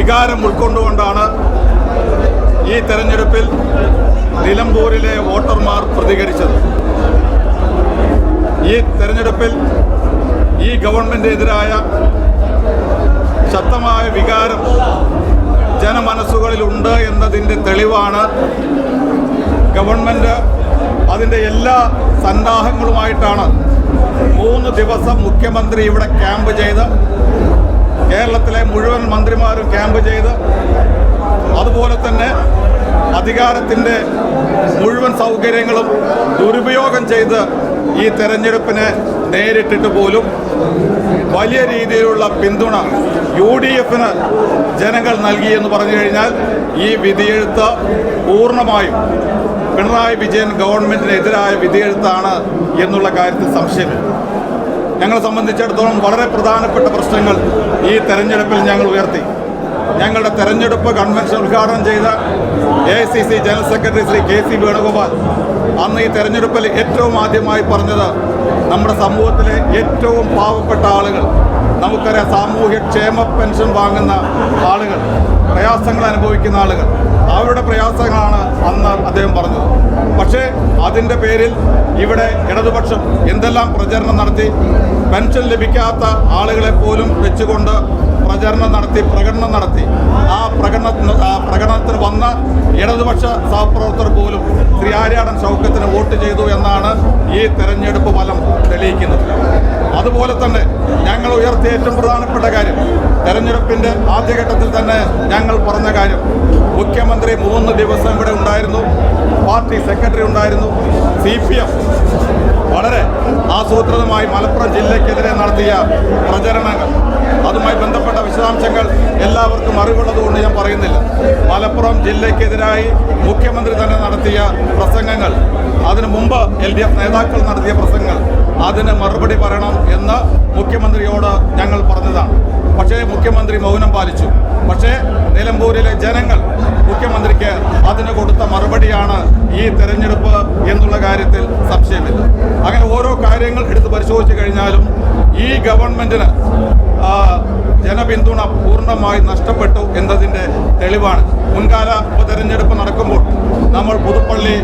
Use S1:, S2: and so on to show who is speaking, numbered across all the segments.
S1: വികാരം ഉൾക്കൊണ്ടുകൊണ്ടാണ് ഈ തെരഞ്ഞെടുപ്പിൽ നിലമ്പൂരിലെ വോട്ടർമാർ പ്രതികരിച്ചത്. ഈ തെരഞ്ഞെടുപ്പിൽ ഈ ഗവൺമെന്റിനെതിരായ ശക്തമായ വികാരം ജനമനസ്സുകളിലുണ്ട് എന്നതിന്റെ തെളിവാണ് ഗവൺമെന്റ് അതിന്റെ എല്ലാ സന്നാഹങ്ങളുമായിട്ടാണ് മൂന്ന് ദിവസം മുഖ്യമന്ത്രി ഇവിടെ ക്യാമ്പ് ചെയ്ത് കേരളത്തിലെ മുഴുവൻ മന്ത്രിമാരും ക്യാമ്പ് ചെയ്ത് അതുപോലെ തന്നെ അധികാരത്തിന്റെ മുഴുവൻ സൗകര്യങ്ങളും ദുരുപയോഗം ചെയ്ത് ഈ തെരഞ്ഞെടുപ്പിനെ നേരിട്ടിട്ട് പോലും വലിയ രീതിയിലുള്ള പിന്തുണ യു ഡി എഫിന് ജനങ്ങൾ നൽകിയെന്ന് പറഞ്ഞു കഴിഞ്ഞാൽ ഈ വിധിയെഴുത്ത് പൂർണമായും പിണറായി വിജയൻ ഗവൺമെന്റിനെതിരായ വിധിയെഴുത്താണ് എന്നുള്ള കാര്യത്തിൽ സംശയമില്ല. ഞങ്ങളെ സംബന്ധിച്ചിടത്തോളം വളരെ പ്രധാനപ്പെട്ട പ്രശ്നങ്ങൾ ഈ തെരഞ്ഞെടുപ്പിൽ ഞങ്ങൾ ഉയർത്തി. ഞങ്ങളുടെ തെരഞ്ഞെടുപ്പ് കൺവെൻഷൻ ഉദ്ഘാടനം ചെയ്ത A C C general secretary Shri K C Venugopal അന്ന് ഈ തെരഞ്ഞെടുപ്പിൽ ഏറ്റവും ആദ്യമായി പറഞ്ഞത് നമ്മുടെ സമൂഹത്തിലെ ഏറ്റവും പാവപ്പെട്ട ആളുകൾ നമുക്കറിയാം സാമൂഹ്യ ക്ഷേമ പെൻഷൻ വാങ്ങുന്ന ആളുകൾ പ്രയാസങ്ങൾ അനുഭവിക്കുന്ന ആളുകൾ. അവരുടെ പ്രയാസങ്ങളാണ് അന്ന് അദ്ദേഹം പറഞ്ഞത്. അതിന്റെ പേരിൽ ഇവിടെ ഇടതുപക്ഷം എന്തെല്ലാം പ്രചരണം നടത്തി പെൻഷൻ ലഭിക്കാത്ത ആളുകളെ പോലും വെച്ചുകൊണ്ട് പ്രചരണം നടത്തി പ്രകടനം നടത്തി. ആ പ്രകടന പ്രകടനത്തിന് വന്ന ഇടതുപക്ഷ സഹപ്രവർത്തകർ പോലും ശ്രീ ആര്യാടൻ ഷൗക്കത്തിന് വോട്ട് ചെയ്തു എന്നാണ് ഈ തെരഞ്ഞെടുപ്പ് ഫലം തെളിയിക്കുന്നത്. അതുപോലെ തന്നെ ഞങ്ങൾ ഉയർത്തിയ ഏറ്റവും പ്രധാനപ്പെട്ട കാര്യം തെരഞ്ഞെടുപ്പിന്റെ ആദ്യഘട്ടത്തിൽ തന്നെ ഞങ്ങൾ പറഞ്ഞ കാര്യം മുഖ്യമന്ത്രി മൂന്ന് ദിവസം ഇവിടെ ഉണ്ടായിരുന്നു. പാർട്ടി സെക്രട്ടറി ഉണ്ടായിരുന്നു. സി പി എം വളരെ ആസൂത്രിതമായി മലപ്പുറം ജില്ലയ്ക്കെതിരെ നടത്തിയ പ്രചരണങ്ങൾ. അതുമായി ബന്ധപ്പെട്ട വിശദാംശങ്ങൾ എല്ലാവർക്കും അറിവുള്ളതുകൊണ്ട് ഞാൻ പറയുന്നില്ല. മലപ്പുറം ജില്ലയ്ക്കെതിരായി മുഖ്യമന്ത്രി തന്നെ നടത്തിയ പ്രസംഗങ്ങൾ അതിനു മുമ്പ് എൽ ഡി എഫ് നേതാക്കൾ നടത്തിയ പ്രസംഗങ്ങൾ അതിന് മറുപടി പറയണം എന്ന് മുഖ്യമന്ത്രിയോട് ഞങ്ങൾ പറഞ്ഞതാണ്. പക്ഷേ മുഖ്യമന്ത്രി മൗനം പാലിച്ചു. പക്ഷേ നിലമ്പൂരിലെ ജനങ്ങൾ മുഖ്യമന്ത്രിക്ക് അതിന് കൊടുത്ത മറുപടിയാണ് ഈ തെരഞ്ഞെടുപ്പ് എന്നുള്ള കാര്യത്തിൽ സംശയമില്ല. അങ്ങനെ ഓരോ കാര്യങ്ങൾ എടുത്ത് പരിശോധിച്ച് കഴിഞ്ഞാലും ഈ ഗവൺമെന്റിന് ജനപിന്തുണ പൂർണമായി നഷ്ടപ്പെട്ടു എന്നതിന്റെ തെളിവാണ്. മുൻകാല ഉപതെരഞ്ഞെടുപ്പ് നടക്കുമ്പോൾ നമ്മൾ പുതുപ്പള്ളി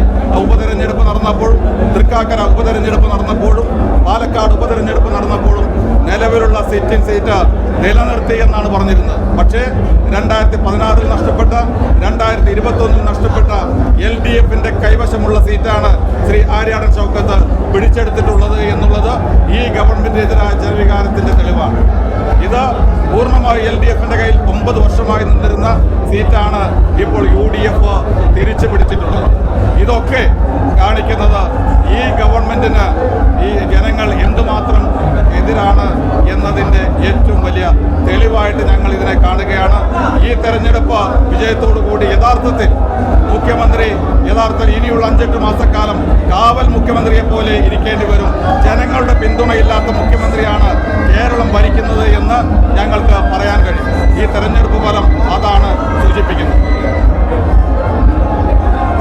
S1: ഉപതെരഞ്ഞെടുപ്പ് നടന്നപ്പോൾ തൃക്കാക്കര ഉപതെരഞ്ഞെടുപ്പ് നടന്നപ്പോഴും പാലക്കാട് ഉപതെരഞ്ഞെടുപ്പ് നടന്നപ്പോഴും നിലവിലുള്ള സിറ്റിംഗ് സീറ്റ് നിലനിർത്തി എന്നാണ് പറഞ്ഞിരുന്നത്. പക്ഷേ രണ്ടായിരത്തി പതിനാറിൽ നഷ്ടപ്പെട്ട രണ്ടായിരത്തി ഇരുപത്തൊന്നിൽ നഷ്ടപ്പെട്ട എൽ ഡി എഫിന്റെ കൈവശമുള്ള സീറ്റാണ് ശ്രീ ആര്യാടൻ ചൗക്കത്ത് പിടിച്ചെടുത്തിട്ടുള്ളത് എന്നുള്ളത് ഈ ഗവൺമെന്റിനെതിരായ ജനവികാരത്തിന്റെ തെളിവാണ്. ഇത് പൂർണമായി എൽ ഡി എഫിന്റെ കയ്യിൽ ഒമ്പത് വർഷമായി നിന്നിരുന്ന സീറ്റാണ് ഇപ്പോൾ യു ഡി എഫ് തിരിച്ചു പിടിച്ചിട്ടുള്ളത് ഇതൊക്കെ കാണിക്കുന്നത് ഈ ഗവൺമെന്റിന് എന്നതിന്റെ ഏറ്റവും വലിയ തെളിവായിട്ട് ഞങ്ങൾ ഇതിനെ കാണുകയാണ്. ഈ തെരഞ്ഞെടുപ്പ് വിജയത്തോടു കൂടി യഥാർത്ഥത്തിൽ മുഖ്യമന്ത്രി യഥാർത്ഥത്തിൽ ഇനിയുള്ള അഞ്ചെട്ട് മാസക്കാലം കാവൽ മുഖ്യമന്ത്രിയെ പോലെ ഇരിക്കേണ്ടി വരും. ജനങ്ങളുടെ പിന്തുണയില്ലാത്ത മുഖ്യമന്ത്രിയാണ് കേരളം ഭരിക്കുന്നത് എന്ന്